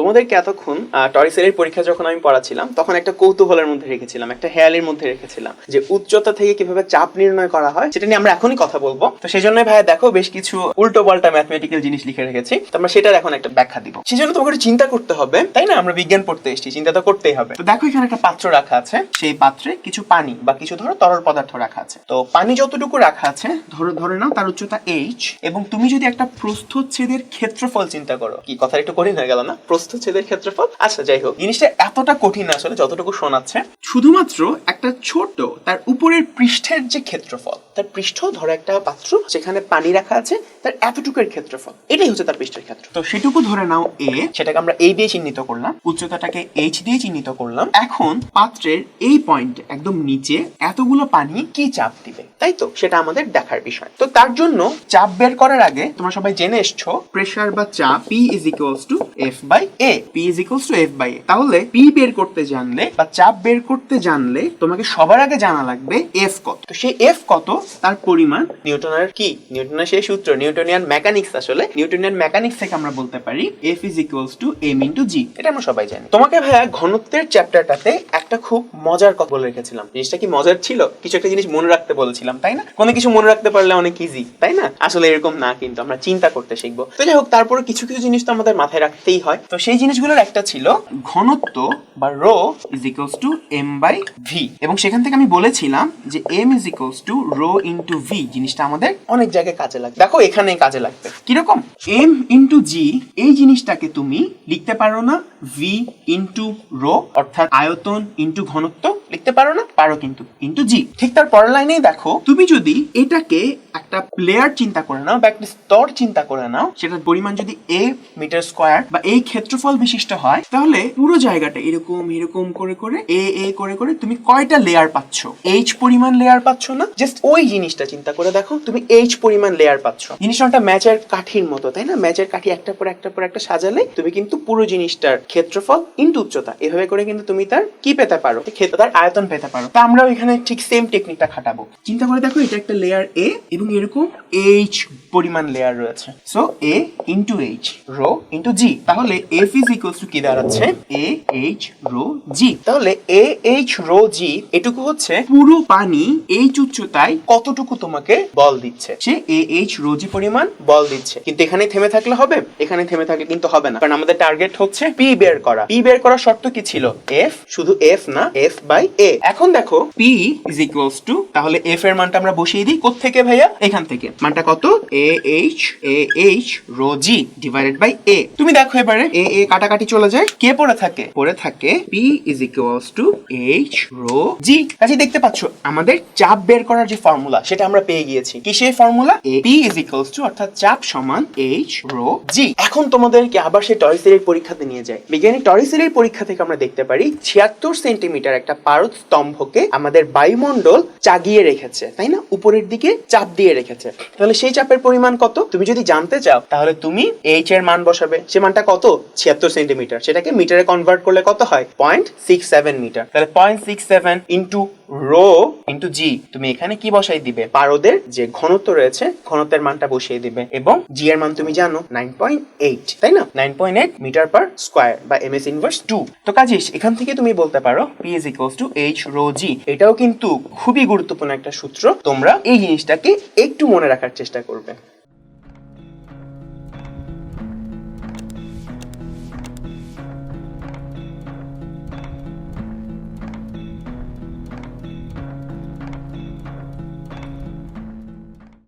তোমাদেরকে এতক্ষণ টরিসেলের পরীক্ষা যখন আমি পড়াছিলাম তখন একটা কৌতূহলের মধ্যে রেখেছিলাম, একটা হেয়ালের মধ্যে রেখেছিলাম যে উচ্চতা থেকে কীভাবে চাপ নির্ণয় করা হয়, সেটা নিয়ে আমরা এখনই কথা বলব। তো সেই জন্য ভাইয়া দেখো, বেশ কিছু উল্টো পাল্টা ম্যাথমেটিক্যাল জিনিস লিখে রেখেছি। তো আমরা সেটার এখন একটা ব্যাখ্যা দিব। সেই জন্য তোমাকে চিন্তা করতে হবে, তাই না? আমরা বিজ্ঞান পড়তে এসেছি, চিন্তা তো করতেই হবে। তো দেখো, এখানে একটা পাত্র রাখা আছে। সেই পাত্রে কিছু পানি বা কিছু ধরো তরল পদার্থ রাখা আছে। তো পানি যতটুকু রাখা আছে, ধরো, ধরে নাও তার উচ্চতা এইচ এবং তুমি যদি একটা প্রস্থচ্ছেদের ক্ষেত্রফল চিন্তা করো, কি কথা একটু কঠিন হয়ে গেল না? প্রস্থচ্ছেদের ক্ষেত্রফল? আচ্ছা যাই হোক, জিনিসটা এতটা কঠিন আসলে যতটুকু শোনাচ্ছে। শুধুমাত্র একটা ছোট তার উপরের পৃষ্ঠের যে ক্ষেত্রফল, তার পৃষ্ঠ ধরো একটা পাত্র সেখানে পানি রাখা আছে তার এতটুকুর ক্ষেত্রফল। এটাই হচ্ছে তার পৃষ্ঠের ক্ষেত্র। তো সেটুকু ধরে নাও এ সেটাকে আমরা এই দিয়ে চিহ্নিত করলাম, উচ্চতাটাকে এইচ দিয়ে চিহ্নিত করলাম। এখন পাত্রের এই পয়েন্ট একদম নিচে এতগুলো পানি কি চাপ দিবে? তাই তো? সেটা আমাদের দেখার বিষয়। তো তার জন্য চাপ বের করার আগে তোমরা সবাই জেনে এসছো প্রেসার বা চাপ P is equals to F by A P is equals to F by A তাহলে পি বের করতে জানলে বা চাপ বের করতে জানলে তোমাকে সবার আগে জানা লাগবে এফ কত। তো সেই এফ কত? তার পরিমাণ নিউটনের কি? নিউটনের সেই সূত্র নিউটনিয়ান মেকানিক্স আসলে নিউটনিয়ান মেকানিক্স থেকে আমরা বলতে পারি F is equals to M into G এটা আমরা সবাই জানি। তোমাকে ভাইয়া ঘনত্বের চ্যাপ্টারটাতে একটা খুব মজার কথা বলে রেখেছিলাম। জিনিসটা কি মজার ছিল? কিছু একটা জিনিস মনে রাখতে বলেছিলাম, তাই না? কোনো কিছু মনে রাখতে পারলে অনেক ইজি তাই না? আসলে এরকম না, কিন্তু আমরা চিন্তা করতে শিখব। তো যাই হোক, তারপরে কিছু কিছু জিনিস তো আমাদের মাথায় রাখতেই হয়। তো সেই জিনিসগুলোর একটা ছিল ঘনত্ব বা rho is equals to M by V এবং সেখান থেকে আমি বলেছিলাম যে M is equals to rho into V জিনিসটা আমাদের অনেক জায়গায় কাজে লাগবে দেখো, এখানে কাজে লাগবে। কীরকম? এম ইন্টু জি এই জিনিসটাকে তুমি লিখতে পারো না ভি ইন্টু রো অর্থাৎ আয়তন ইন্টু ঘনত্ব লিখতে পারো না? পারো কিন্তু। ইন্টু জি, ঠিক তার পরের লাইনেই দেখো, তুমি যদি এটাকে একটা প্লেয়ার চিন্তা করে নাও বা একটা স্তর চিন্তা করে নাও, সেটার পরিমাণ যদি এ মিটার স্কোয়ার বা এই ক্ষেত্রফল বিশিষ্ট হয়, তাহলে পুরো জায়গাটা এরকম এরকম করে করে এ এ করে করে তুমি কয়টা লেয়ার পাচ্ছ? এইচ পরিমাণ লেয়ার পাচ্ছ না? জাস্ট ওই জিনিসটা চিন্তা করে দেখো, তুমি এইচ পরিমাণ লেয়ার পাচ্ছ। জিনিসটা একটা ম্যাচের কাঠির মতো, তাই না? ম্যাচের কাঠি একটা পর একটা পর একটা সাজালে তুমি কিন্তু পুরো জিনিসটার ক্ষেত্রফল, ইন্টু উচ্চতা। এভাবে করে কিন্তু তুমি তার কি পেতে পারো? ক্ষেত্র তার আয়তন পেতে পারো। তা আমরাও এখানে ঠিক সেম টেকনিকটা খাটাবো। চিন্তা করে দেখো, এটা একটা লেয়ার এ এবং এরকম এইচ পরিমাণ লেয়ার রয়েছে। So A into H rho into G তাহলে এফ ইজ ইকুয়ালস টু কি দাঁড়াচ্ছে? এ এইচ রো জি তাহলে এ এইচ রো জি এটুকু হচ্ছে পুরো পানি এইচ উচ্চতায় কতটুকু তোমাকে বল দিচ্ছে? সে এ এইচ রো জি পরিমাণ বল দিচ্ছে। কিন্তু এখানে থেমে থাকলে হবে? এখানে থেমে থাকলে কিন্তু হবে না। কারণ আমাদের টার্গেট হচ্ছে পি বের করা। পি বের করার শর্ত কি ছিল? এফ শুধু এফ না এফ বাই এ এখন দেখো পি ইজ ইকুয়ালস টু তাহলে এফ এর মানটা আমরা বসিয়ে দিই কোত্থেকে ভাইয়া? এখান থেকে। মানটা কত? A H A H rho G divided by A তুমি দেখো এবারে এ এ কাটাকাটি চলে যায়। কে পড়ে থাকে? পড়ে থাকে P is equals to H rho G দেখতে পাচ্ছ, আমাদের চাপ বের করার যে ফর্মুলা সেটা আমরা পেয়ে গিয়েছি। কি সেই formula A P is equals to অর্থাৎ চাপ সমান এইচ রো জি এখন তোমাদেরকে আবার সেই টরিসেলের পরীক্ষাতে নিয়ে যায় বিজ্ঞানী টরিসেলের পরীক্ষা থেকে আমরা দেখতে পারি ছিয়াত্তর সেন্টিমিটার একটা পারদ স্তম্ভকে আমাদের বায়ুমণ্ডল চাগিয়ে রেখেছে, তাই না? উপরের দিকে চাপ দিয়ে রেখেছে। তাহলে সেই চাপের পরিমাণ কত? তুমি যদি জানতে চাও, তাহলে তুমি এইচ এর মান বসাবে। সে মানটা কত? ছিয়াত্তর সেন্টিমিটার। সেটাকে মিটারে কনভার্ট করলে কত হয়? পয়েন্ট সিক্স সেভেন মিটার তাহলে point six seven into rho into G, তুমি এখানে কি বসাই দিবে? পারদের যে ঘনত্ব রয়েছে, ঘনত্বের মানটা বসিয়ে দিবে। এবং জি এর মান তুমি জানো নাইন পয়েন্ট এইট তাই না? Nine point eight metre per square বা এম এস ইনভার্স টু তো কাজিস এখান থেকে তুমি বলতে পারো P is equals to H rho G এটাও কিন্তু খুবই গুরুত্বপূর্ণ একটা সূত্র। তোমরা এই জিনিসটাকে একটু মনে রাখার চেষ্টা করবে।